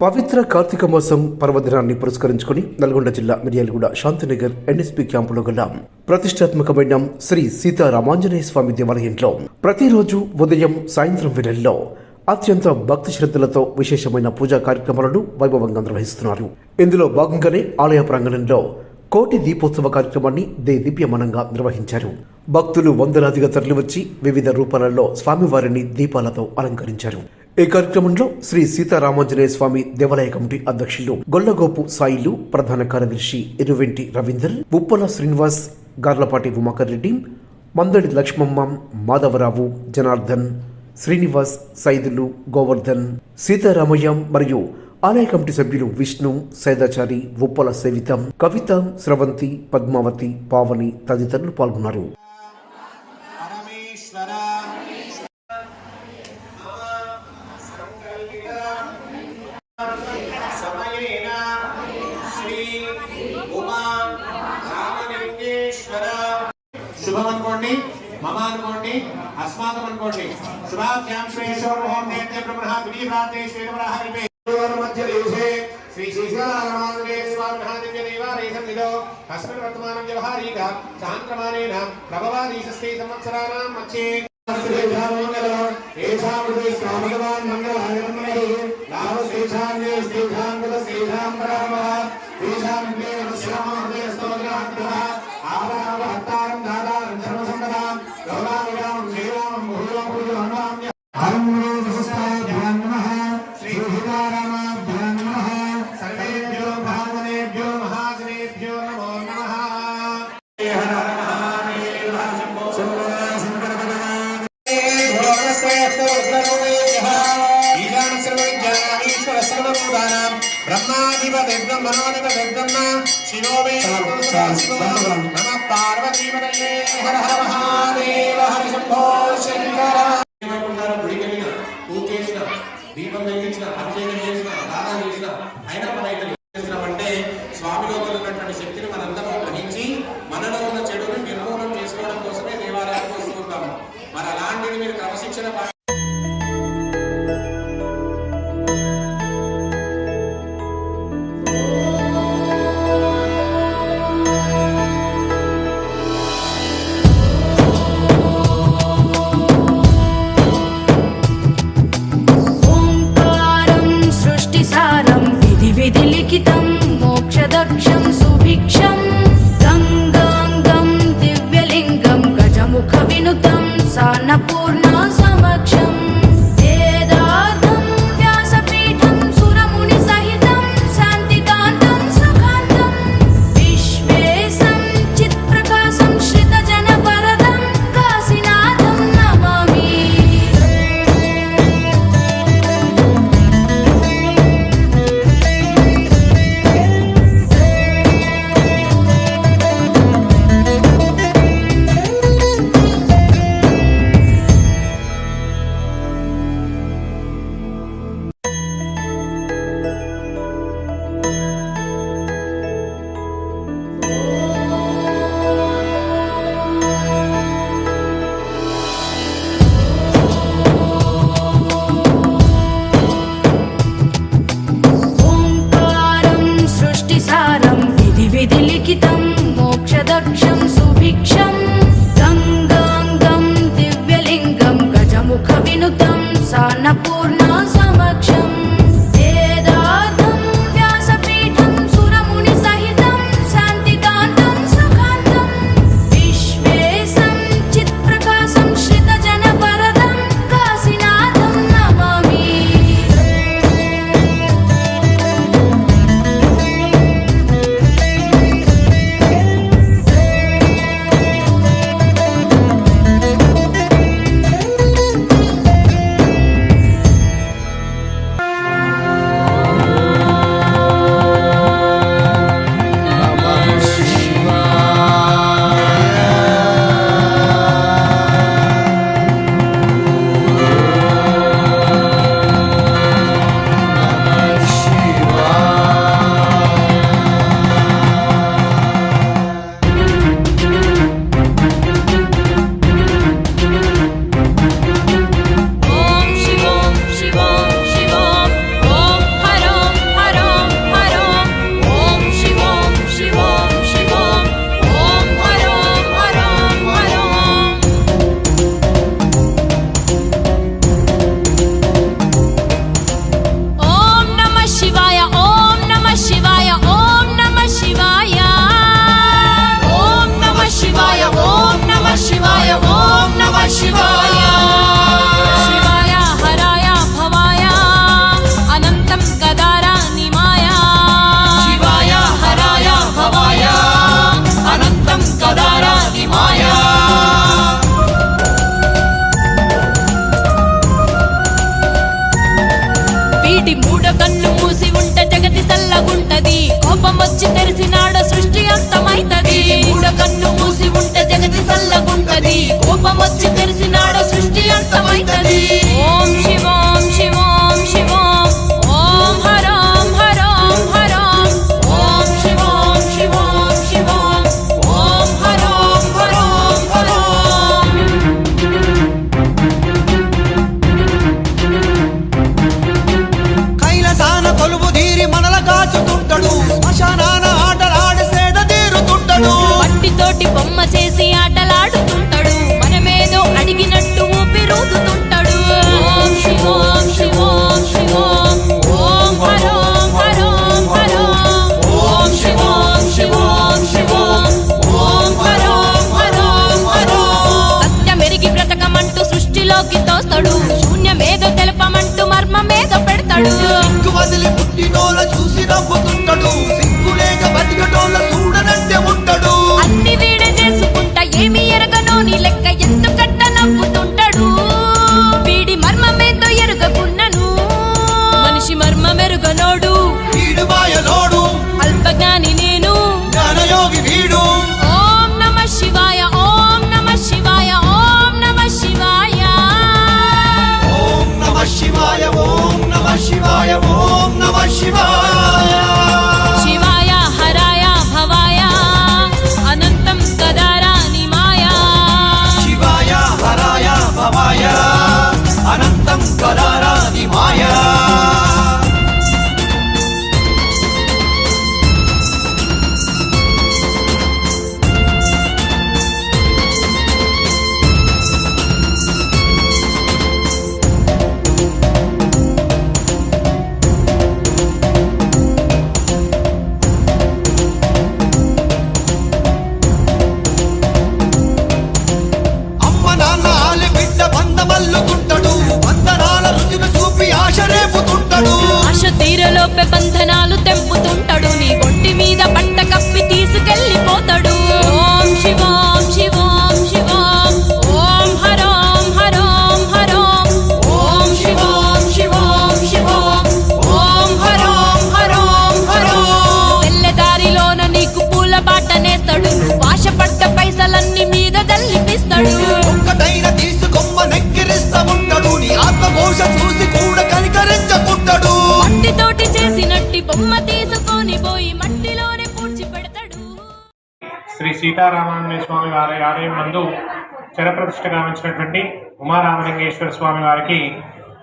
పవిత్ర కార్తీక మాసం పర్వదినాన్ని పురస్కరించుకుని నల్గొండ జిల్లా మిర్యాలగూడ శాంతినగర్ ఎన్ఎస్పి క్యాంపులో గల ప్రతిష్టాత్మకమైన శ్రీ సీతారామాంజనేయ స్వామి దేవాలయంలో ప్రతిరోజు ఉదయం సాయంత్రం వేళల్లో అత్యంత భక్తి శ్రద్ధలతో విశేషమైన పూజా కార్యక్రమాలను వైభవంగా నిర్వహిస్తున్నారు. ఇందులో భాగంగానే ఆలయ ప్రాంగణంలో కోటి దీపోత్సవ కార్యక్రమాన్ని దే దివ్యమనంగా నిర్వహించారు. భక్తులు వందలాదిగా తరలివచ్చి వివిధ రూపాలలో స్వామివారిని దీపాలతో అలంకరించారు. ఈ కార్యక్రమంలో శ్రీ సీతారామాంజనేయ స్వామి దేవాలయ కమిటీ అధ్యక్షులు గొల్లగోపు సాయిలు ప్రధాన కార్యదర్శి ఇరువెంటి రవీందర్ ఉప్పల శ్రీనివాస్ గార్లపాటి ఉమాకర్ రెడ్డి మందడి లక్ష్మమ్మ మాధవరావు జనార్దన్ శ్రీనివాస్ సైదులు గోవర్ధన్ సీతారామయ్య మరియు ఆలయ కమిటీ సభ్యులు విష్ణు సైదాచారి ఉప్పల సేవితం కవిత స్రవంతి పద్మావతి పావని తదితరులు పాల్గొన్నారు. సమయేన శ్రీ ఉమా రామలింగేశ్వర శుభం అనుకోండి మమ అనుకోండి అస్మాకం అనుకోండి శుభాభ్యాం శ్రేషోర్ ముహూర్తే బ్రహ్మణ విధిభ్రాతే మధ్య దేశే శ్రీ శ్రీశైలరామానుజే స్వామినః దేవాలయం ఇదో తస్మిన్ వర్తమానం వ్యవహారీక సాంక్రమాణేన ప్రభవాదీశస్తే సంవత్సరాణం మధ్యే భగవాన్ మంగళాయ మంగళే శ్రీశాన్యే బ్రహ్మాదివ దిగ్బ్రహ్మణోదివ దిగ్బ్రహ్మ శివో. నమ పార్వతీ కలిగిన దీపం వెలిగించిన అభిషేకం చేసిన దానం చేసిన అయినా మన ఇక్కడ చేసినామంటే స్వామిలో ఉన్నటువంటి శక్తిని మనందరూ గ్రహించి మనలో ఉన్న చెడుని నిర్మూలన చేసుకోవడం కోసమే దేవాలయానికి వస్తూ ఉంటాము. మరి అలాంటిది మీరు క్రమశిక్షణ వీటి మూడ కన్ను మూసి ఉంట జగతి సల్లగుంటది. కోపం వచ్చి తెరిసినాడ సృష్టి అంతమైతది మూడ కన్ను మూసి ఉంట జగతి సల్లగుంటది. కోపం వచ్చి తెరిసినాడ బొమ్మ తీసుకొని పోయి మట్టిలోనే పూడ్చి పెడతాడు. శ్రీ సీతారామాంజనేయ స్వామి వారి ఆలయం నందు చిరప్రతిష్ఠ గావించినటువంటి ఉమారామలింగేశ్వర స్వామి వారికి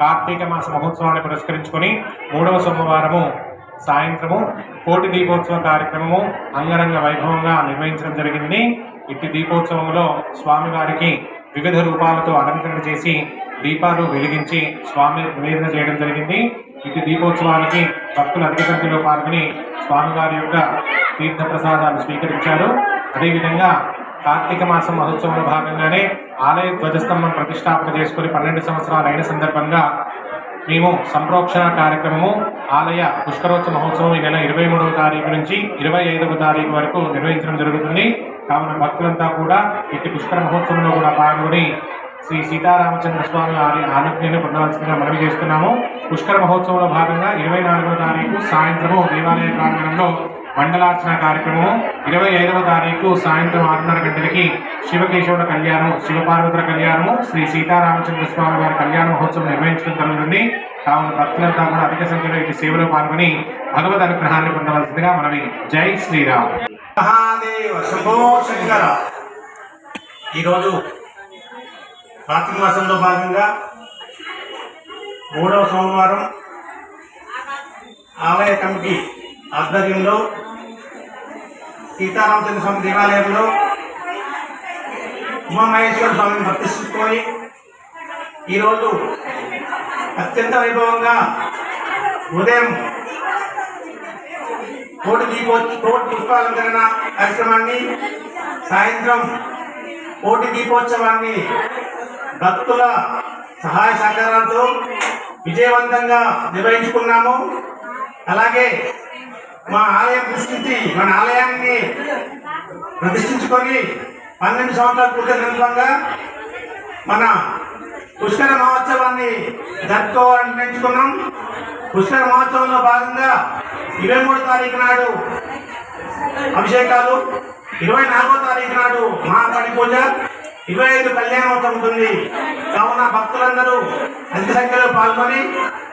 కార్తీక మాస మహోత్సవాన్ని పురస్కరించుకొని మూడవ సోమవారము సాయంత్రము కోటి దీపోత్సవ కార్యక్రమము అంగరంగ వైభవంగా నిర్వహించడం జరిగింది. ఇట్టి దీపోత్సవంలో స్వామివారికి వివిధ రూపాలతో అలంకరణ చేసి దీపాలు వెలిగించి స్వామి నివేదన చేయడం జరిగింది. ఇటు దీపోత్సవానికి భక్తులు అధిక సంఖ్యలో పాల్గొని స్వామివారి యొక్క తీర్థ ప్రసాదాలు స్వీకరించారు. అదేవిధంగా కార్తీక మాసం మహోత్సవంలో భాగంగానే ఆలయ ధ్వజస్తంభం ప్రతిష్టాపన చేసుకుని పన్నెండు సంవత్సరాలు అయిన సందర్భంగా మేము సంప్రోక్షణ కార్యక్రమము ఆలయ పుష్కరోత్సవ మహోత్సవం ఈ నెల ఇరవై మూడవ తారీఖు నుంచి ఇరవై ఐదవ తారీఖు వరకు నిర్వహించడం జరుగుతుంది. కావున భక్తులంతా కూడా ఇట్టి పుష్కర మహోత్సవంలో కూడా పాల్గొని శ్రీ సీతారామచంద్ర స్వామి వారి ఆనుజ్ఞను పొందవలసిందిగా మనవి చేస్తున్నాము. పుష్కర మహోత్సవంలో భాగంగా ఇరవై నాలుగవ తారీఖు సాయంత్రము దేవాలయ ప్రాంగణంలో మండలార్చన కార్యక్రమం ఇరవై ఐదవ తారీఖు సాయంత్రం ఆరున్నర గంటలకి శివకేశవుల కళ్యాణం శివపార్వతుల కళ్యాణము శ్రీ సీతారామచంద్ర స్వామి వారి కళ్యాణ మహోత్సవం నిర్వహించడం జరుగుతుంది. కావున భక్తులంతా కూడా అధిక సంఖ్యలో ఇటు సేవలో పాల్గొని భగవద్ అనుగ్రహాన్ని పొందవలసిందిగా మనవి. జై శ్రీరామ్. మహాదేవ శంభో శంకర. ఈరోజు కార్తీక మాసంలో భాగంగా మూడవ సోమవారం ఆలయ కమిటీ ఆధ్వర్యంలో సీతారామచంద్ర స్వామి దేవాలయంలో ఉమామహేశ్వర స్వామిని ప్రతిష్ఠించుకొని ఈరోజు అత్యంత వైభవంగా ఉదయం కోటి దీపో కోటి పుష్పాలంకరణ కార్యక్రమాన్ని సాయంత్రం కోటి దీపోత్సవాన్ని భక్తుల సహాయ సహకారాలతో విజయవంతంగా నిర్వహించుకున్నాము. అలాగే మా ఆలయం ప్రతిష్ఠించి మన ఆలయాన్ని ప్రతిష్ఠించుకొని పన్నెండు సంవత్సరాలు పూర్తి సందర్భంగా మన పుష్కర మహోత్సవాన్ని జరుపుకోవాలని నిర్ణయించుకున్నాం. పుష్కర మహోత్సవంలో భాగంగా ఇరవై మూడు తారీఖు నాడు అభిషేకాలు ఇరవై నాలుగో తారీఖు నాడు మహాపడి పూజ ఇరవై ఐదు కళ్యాణోత్సవం ఉంటుంది. కావున భక్తులందరూ అధిక సంఖ్యలో పాల్గొని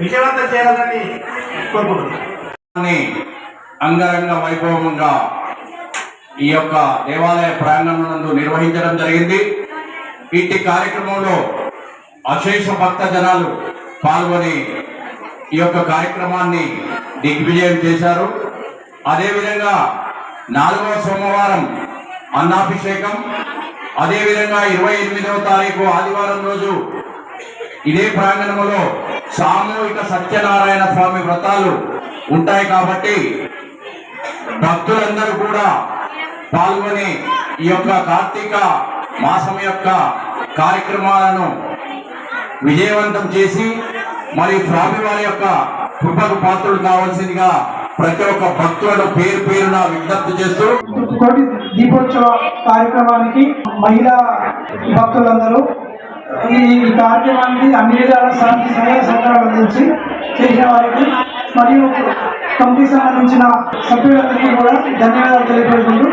విజయవంతం చేయాలని కోరుకుంటున్నాను. అంగరంగ వైభవంగా ఈ యొక్క దేవాలయ ప్రాంగణం నందు నిర్వహించడం జరిగింది. ఇంటి కార్యక్రమంలో అశేష భక్త జనాలు పాల్గొని ఈ యొక్క కార్యక్రమాన్ని దిగ్విజయం చేశారు. అదేవిధంగా నాలుగవ సోమవారం అన్నాభిషేకం అదేవిధంగా ఇరవై ఎనిమిదవ తారీఖు ఆదివారం రోజు ఇదే ప్రాంగణంలో సామూహిక సత్యనారాయణ స్వామి వ్రతాలు ఉంటాయి కాబట్టి భక్తులందరూ కూడా పాల్గొని ఈ యొక్క కార్తీక మాసం యొక్క కార్యక్రమాలను విజయవంతం చేసి మరి స్వామివారి యొక్క కృపకు పాత్రులు కావాల్సిందిగా ప్రతి ఒక్క భక్తులను పేరు పేరున విజ్ఞప్తి చేస్తూ దీపోత్సవ కార్యక్రమానికి మహిళా భక్తులందరూ ఈ కార్యక్రమానికి అన్ని విధాల సహ- సహాయ సహకారాలు అందించి చేసిన వారికి మరియు కమిటీ సంబంధించిన సభ్యులందరికీ కూడా ధన్యవాదాలు తెలియజేసుకుంటూ